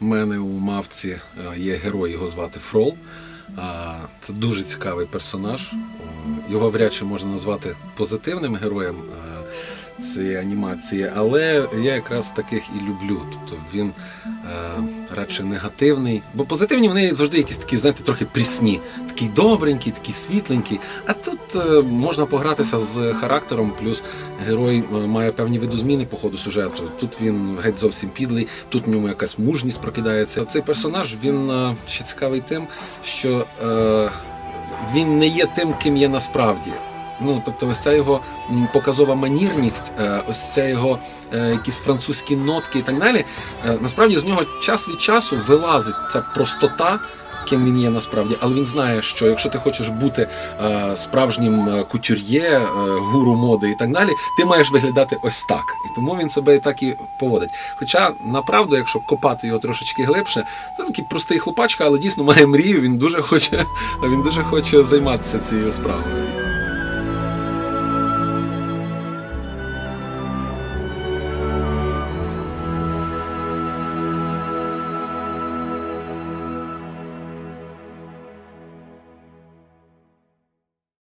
У мене у мавці е, є герой, його звати Фрол. Це дуже цікавий персонаж. Його вряд чи можна назвати позитивним героєм е, цієї анімації, але я якраз таких і люблю. Тобто він е, радше негативний. Бо позитивні вони завжди якісь такі, знаєте, трохи прісні. Такий добренький, такий світленький. А тут е, можна погратися з характером, плюс герой е, має певні видозміни по ходу сюжету. Тут він геть зовсім підлий, тут в ньому якась мужність прокидається. Цей персонаж він е, ще цікавий тим, що е, він не є тим, ким є насправді. Ну, тобто, ось ця його показова манірність, ось ця його якісь французькі нотки і так далі. Насправді з нього час від часу вилазить ця простота, ким він є насправді, але він знає, що якщо ти хочеш бути е, справжнім е, кутюр'є, е, гуру моди і так далі, ти маєш виглядати ось так. І тому він себе і так і поводить. Хоча, направду, якщо копати його трошечки глибше, то такий простий хлопачка, але дійсно має мрію. Він дуже хоче, він дуже хоче займатися цією справою.